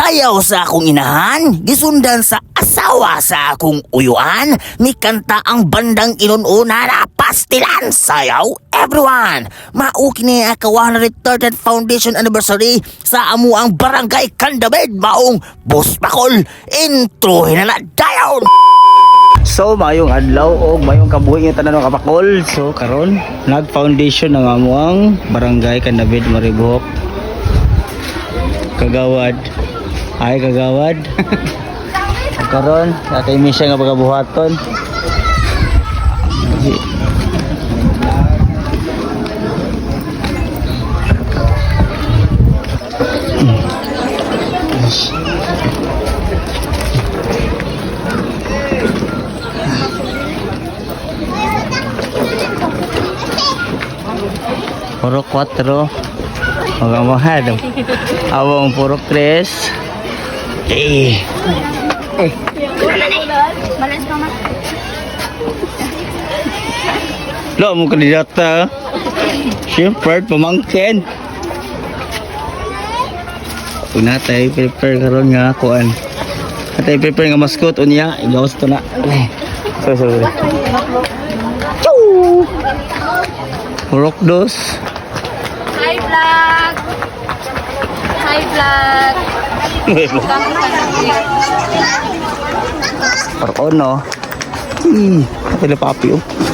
Sayaw sa akong inahan, gisundan sa asawa sa akong uyuan, mi kanta ang bandang inununa na pastilan sayaw everyone. Mauki ni ka 103rd Foundation Anniversary sa amo ang barangay Kandabed maong Bus Pakol. Intro na na dayon! So, mayong adlaw o mayong kabuhi ng tanan ng kapakol. So, karon nag-foundation ng amuang barangay Kanabid Maribuhok. Kagawad. Ay, kagawad. karon, natay mi siya nga pagabuhaton. Puro 4. Mga mahal. Awang puro 3. Eh. Malas pa man. Lo mo kandidata. Siyempre, pamangkin. Kung natay prepare karon nga kuan. Natay prepare nga mascot unya, igawas to na. Eh, So sorry. Choo! Purok dos. Hi vlog! Hi vlog! Par ono. Hmm, pala papi oh.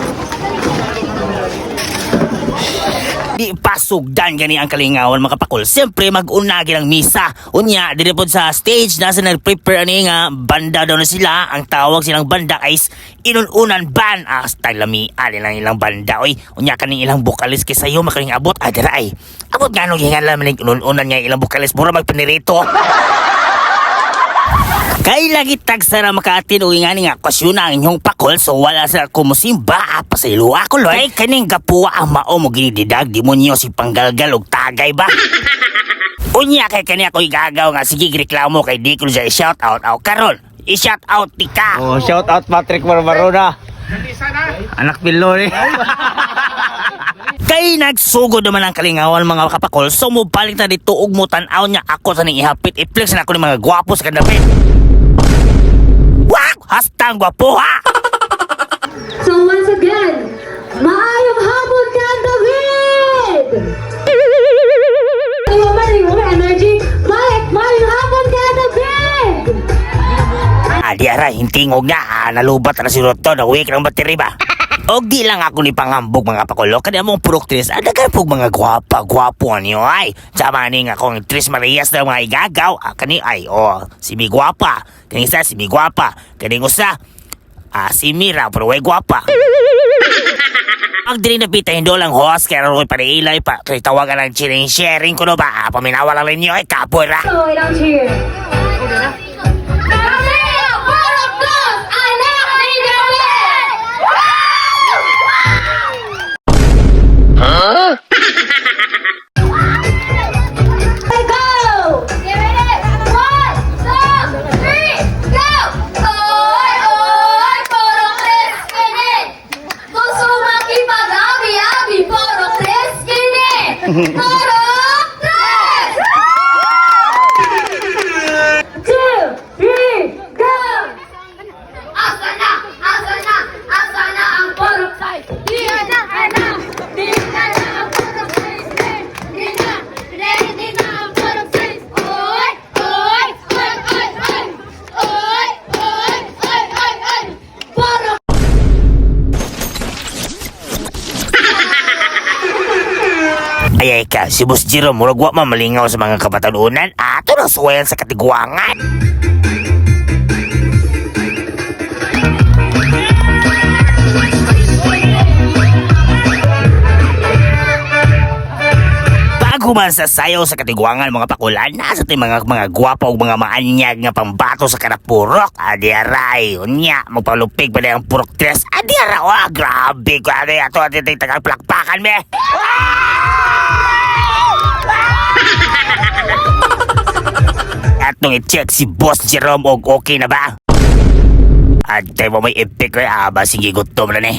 Di pasugdan gani ang kalingawan mga kapakol. Siyempre mag-unagi ng misa. Unya, dinipod sa stage nasa nag-prepare ani nga banda daw na sila. Ang tawag silang banda ay inununan ban. Ah, style lami alin lang ilang banda. Oy, unya kaning ilang bukalis kay sayo makaling abot. Ay, dara ay. Abot nga nung hingan lang inununan nga ilang bukalis. Mura magpanirito. Kay lagi tagsa na makaatin o nga nga kwasyon ang inyong pakol so wala sa kumusimba pasaylo ako loy. Kay kaning gapuwa ang mao mo ginididag demonyo si panggalgal og tagay ba? Unya kay kani ako igagaw nga sige reklamo kay di ko siya i-shout out aw karon. I-shout out ti ka. Oh, shout out Patrick Barbarona. Anak Pilori. Kay nagsugod naman ang kalingawan mga kapakol so mubalik na dito ug mo tan-aw niya ako sa ning ihapit i-flex na ako ng mga gwapo sa kadapit. Wow! Hastang gwapo ha! So once again, maayong hapon ka, David! Ayaw man yung energy. May, maayong hapon ka, David! Adi ara, hintingog na. Nalubat na si Roto. Nawik ng battery ba? Og di lang ako ni pangambog mga pakulo. Kaya mong purok-tris. Ada ka pog mga gwapa, gwapo niyo ay. Sama ni nga kong Tris Marias na mga igagaw. Ah, kani ay, oh, si Mi Gwapa. Kani isa, si Mi Gwapa. Kani usa, ah, si Mira, pero way gwapa. Ang dili na pita hindi lang host kaya rin paniilay pa kaya tawagan ng sharing sharing ko no ba ah, paminawa lang rin nyo ay kapoy ra So, ilang cheer. Hey, Ayay ka, si Boss Jiro murag wa man malingaw sa mga kabatanunan ato na suwayan sa katiguangan. Bago sa sayaw sa katiguangan mga pakulan, nasa ti mga mga gwapo ug mga maanyag nga pambato sa kanapurok. Adi aray, unya, magpalupig pa na ang purok tres. Adi ara, oh, grabe. Adi, ato, adi, adi, tagang plakpakan me. Atong i-check si Boss Jerome og okay na ba? Antay mo may epic ko ah, ba sige gutom na ni.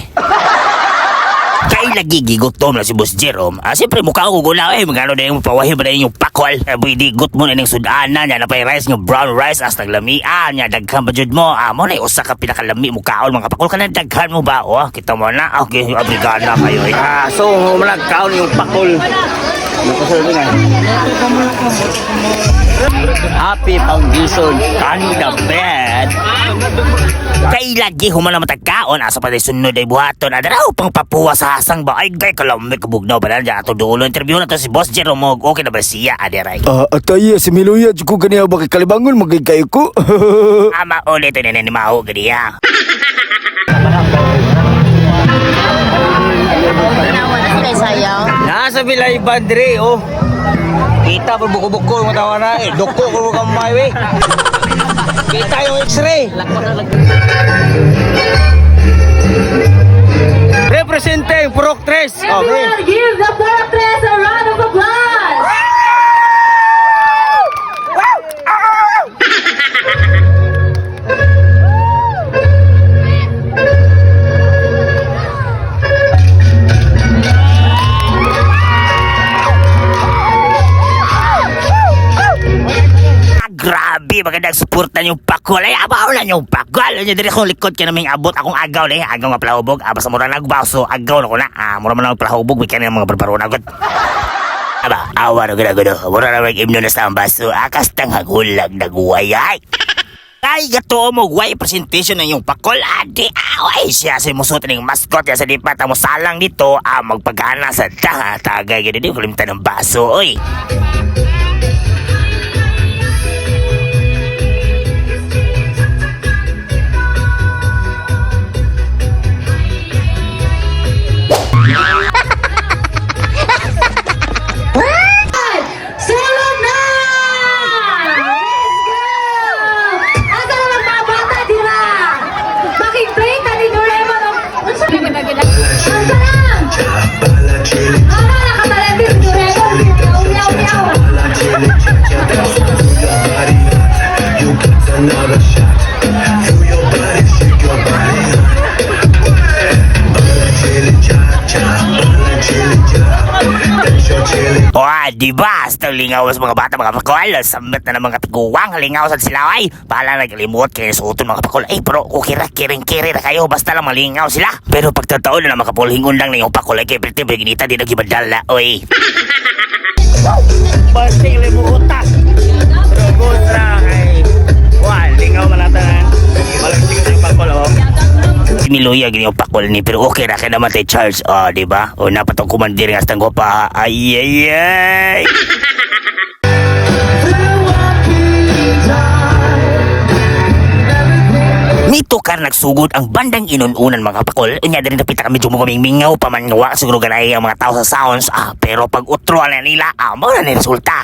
Kay Ay, lagi gigutom na si Boss Jerome. Ah, siyempre mukha ko gula eh. Magano na yung pawahi ba na yung pakol. Eh, gut mo na yung sudana niya na pa yung rice ng brown rice as naglamian niya. Daghan ba jud mo? Ah, mo na yung usa ka pinakalami mo kaon mga pakol ka na daghan mo ba? Oh, kita mo na. Okay, obrigada kayo eh. Ah, so malagkaon yung pakol. Nakasabi na. Happy Foundation. Kanda bed. Kay lagi humala matagkaon asa pa sunod ay buhaton ada raw pang papuwa sa hasang ba ay gay kalamig kabugnaw ba na dyan ato dulo interview na to si Boss Jerome Mog okay na ba siya adiray Ah, ataya si Miluya ko kaniya ba kay kalibangon magigay ko. ama ulit na ni maho gani ha Nasa Bilay Bandre, oh. Kita pa buko-buko yung tawa na eh. Doko ko mo kamay, we. Kita yung x-ray. Representing Purok 3. Oh. Everyone give the Portress magandang suportan yung pakol. Ay abaw na yung pakol. Nya diri kong likod kaya naming abot. Akong agaw na agaw nga palahubog. Aba sa mura nagbaso agaw na ko na. Ah mura man lang palahubog. May kanang mga barbaro na gud aba awa na gud gud mura na mag imno na sa baso akas tang hagulag naguwayay ay, gato mo, guay presentation ng yung pakol, adi, away siya. Sa musot ng mascot. Ya sa dipat mo salang dito, ah, magpagana sa ta, tagay, gano'n din, kulimtan ng baso, oy. Di ba? Sa mga bata, mga pakol. Sambat na ng mga tiguwang, lingaw sa sila ay. Pala naglimot kayo sa utong mga pakol. Ay, pero kukira, kiring-kiri na kayo. Basta lang malingaw sila. Pero pagtataon na makapulhingon lang na yung pakol. Ay, kaya pretty ginita, di nagibadala. Oy. Basting limuta. Rugos na kay. Wah, lingaw man natin. Malagting sa pakol, oh. Si Miluya gini yung pakol ni. Pero okay na kaya naman tayo Charles. O, di ba? O, napatong kumandir nga sa tanggo pa. Ay, ay, ay. Nito kar nagsugod ang bandang inununan mga pakol. Unya din napita kami medyo mo kaming mingaw pamangawa siguro ganay ang mga tao sa sounds. Ah, pero pag utroan na nila, ah, mo na resulta.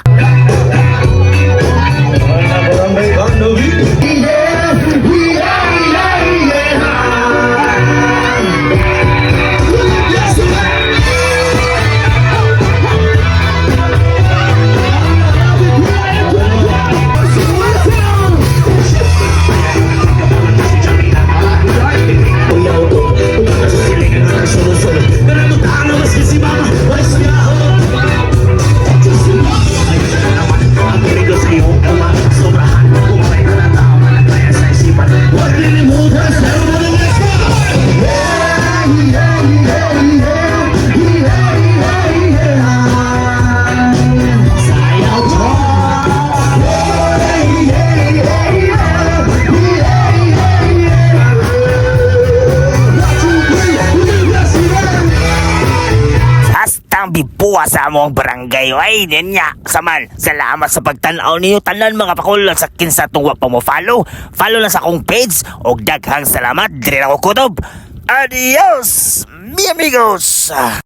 Bibuwa sa among barangay. Ay, niya. Saman, salamat sa pagtanaw ninyo tanan mga pakol sa kinsa tungwa pa mo follow. Follow lang sa akong page. Og daghang salamat. Dire ako kutob. Adios, mi amigos.